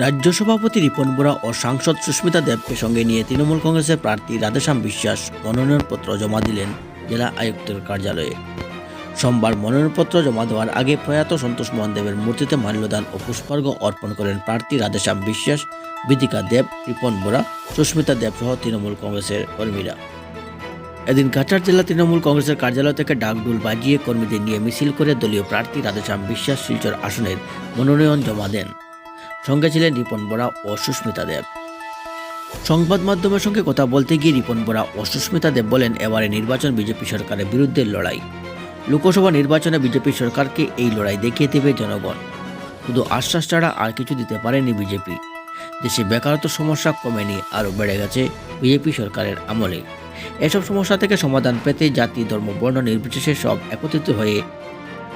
রাজ্য সভাপতি রিপন বোরা ও সাংসদ সুস্মিতা দেবকে সঙ্গে নিয়ে তৃণমূল কংগ্রেসের প্রার্থী রাধেশ্যাম বিশ্বাস মনোনয়নপত্র জমা দিলেন জেলা আয়ুক্তের কার্যালয়ে। সোমবার মনোনয়নপত্র জমা দেওয়ার আগে প্রয়াত সন্তোষ মোহন দেবের মূর্তিতে মাল্যদান ও পুষ্পার্ঘ্য অর্পণ করেন প্রার্থী রাধেশ্যাম বিশ্বাস, বিদিকা দেব, রিপন বোরা, সুস্মিতা দেব সহ তৃণমূল কংগ্রেসের কর্মীরা। এদিন কাছাড় জেলা তৃণমূল কংগ্রেসের কার্যালয় থেকে ডাকডুল বাজিয়ে কর্মীদের নিয়ে মিছিল করে দলীয় প্রার্থী রাধেশ্যাম বিশ্বাস শিলচর আসনের মনোনয়ন জমা দেন। সঙ্গে ছিলেন রিপন বোরা ও সুস্মিতা দেব। সংবাদ মাধ্যমের সঙ্গে কথা বলতে গিয়ে রিপন বোরা ও সুস্মিতা দেব বলেন, এবারে নির্বাচন বিজেপি সরকারের বিরুদ্ধে লড়াই। লোকসভা নির্বাচনে বিজেপি সরকারকে এই লড়াই দেখিয়ে দেবে জনগণ। শুধু আশ্বাস ছাড়া আর কিছু দিতে পারেনি বিজেপি। দেশে বেকারত্ব সমস্যা কমেনি, আরও বেড়ে গেছে বিজেপি সরকারের আমলে। এসব সমস্যা থেকে সমাধান পেতে জাতি, ধর্ম, বর্ণ নির্বিশেষে সব একত্রিত হয়ে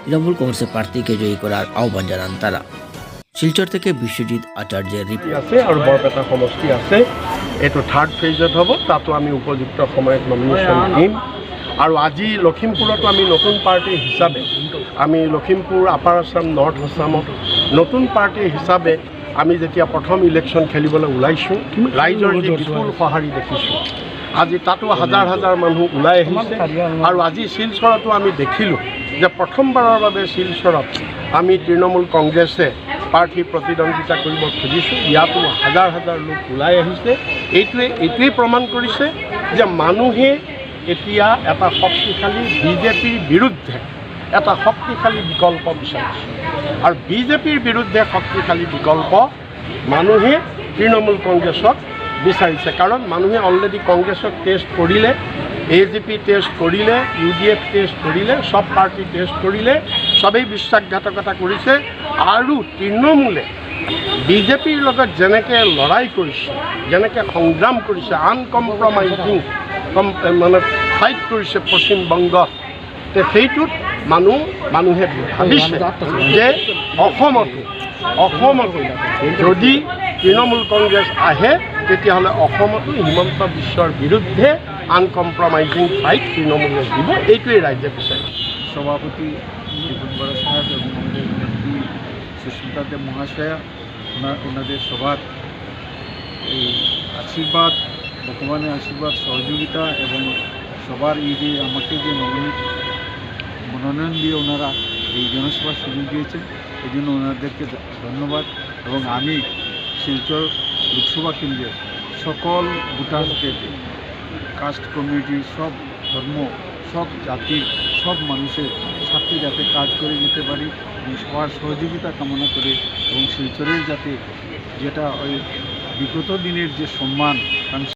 তৃণমূল কংগ্রেসের প্রার্থীকে জয়ী করার আহ্বান জানান তারা। শিলচর থেকে বিশ্বজিৎ আচার্যের রিপোর্ট আছে আৰু বৰপেটা সমষ্টি আছে। এইটো থাৰ্ড ফেজত হ'ব তাতো আমি উপযুক্ত সময়ত নমিনেশ্যন দিম। আৰু আজি লখিমপুৰতো আমি নতুন পাৰ্টি হিচাপে আমি লখিমপুৰ আপাৰ আছাম নৰ্থ আছামত নতুন পাৰ্টি হিচাপে আমি যেতিয়া প্ৰথম ইলেকশ্যন খেলিবলৈ ওলাইছোঁ ৰাইজৰ যি বিপুল সঁহাৰি দেখিছোঁ আজি তাতো হাজাৰ হাজাৰ মানুহ ওলাই আহিছে। আৰু আজি শিলচৰতো আমি দেখিলোঁ যে প্ৰথমবাৰৰ বাবে শিলচৰত আমি তৃণমূল কংগ্ৰেছে প্ৰাৰ্থী প্ৰতিদ্বন্দ্বিতা কৰিব খুজিছোঁ। ইয়াতো হাজাৰ হাজাৰ লোক ওলাই আহিছে। এইটোৱে এইটোৱেই প্ৰমাণ কৰিছে যে মানুহে এতিয়া এটা শক্তিশালী বিজেপিৰ বিৰুদ্ধে এটা শক্তিশালী বিকল্প বিচাৰিছে। আৰু বিজেপিৰ বিৰুদ্ধে শক্তিশালী বিকল্প মানুহে তৃণমূল কংগ্ৰেছক বিচাৰিছে। কাৰণ মানুহে অলৰেডি কংগ্ৰেছক টেষ্ট কৰিলে এ জি পি টেষ্ট কৰিলে ইউ ডি এফ টেষ্ট কৰিলে চব পাৰ্টি টেষ্ট কৰিলে চবেই বিশ্বাসঘাতকতা কৰিছে। আৰু তৃণমূলে। বিজেপিৰ লগত যেনেকৈ লৰাই কৰিছে, যেনেকৈ সংগ্ৰাম কৰিছে আনকম্প্ৰমাইজিং কম মানে ফাইট কৰিছে পশ্চিমবংগত সেইটোত মানুহ, মানুহে ভাবিছে যে অসমতো অসমতো যদি তৃণমূল কংগ্ৰেছ আহে, তেতিয়াহ'লে অসমতো হিমন্ত বিশ্বৰ বিৰুদ্ধে আনকম্প্ৰমাইজিং ফাইট তৃণমূলে দিব, এইটোৱেই ৰাইজে বিচাৰিছে সভাপতি রিপুন বড় সাহেব এবং আমাদের নেত্রী সুস্মিতা দেব মহাশয়া, ওনার ওনাদের সবার এই আশীর্বাদ, ভগবানের আশীর্বাদ, সহযোগিতা এবং সবার এই যে আমাকে যে মনোনীত মনোনয়ন দিয়ে ওনারা এই জনসভার সুযোগ দিয়েছেন, এই জন্য ওনাদেরকে ধন্যবাদ এবং আমি শিলচর লোকসভা কেন্দ্রের সকল ভোটারকে কাস্ট কমিউনিটি, সব ধর্ম, সব জাতির সব মানুষের স্বার্থে যাতে কাজ করে যেতে পারি। সবার সহযোগিতা কামনা করে এবং শিলচরের যাতে যেটা ওই বিগত দিনের যে সম্মান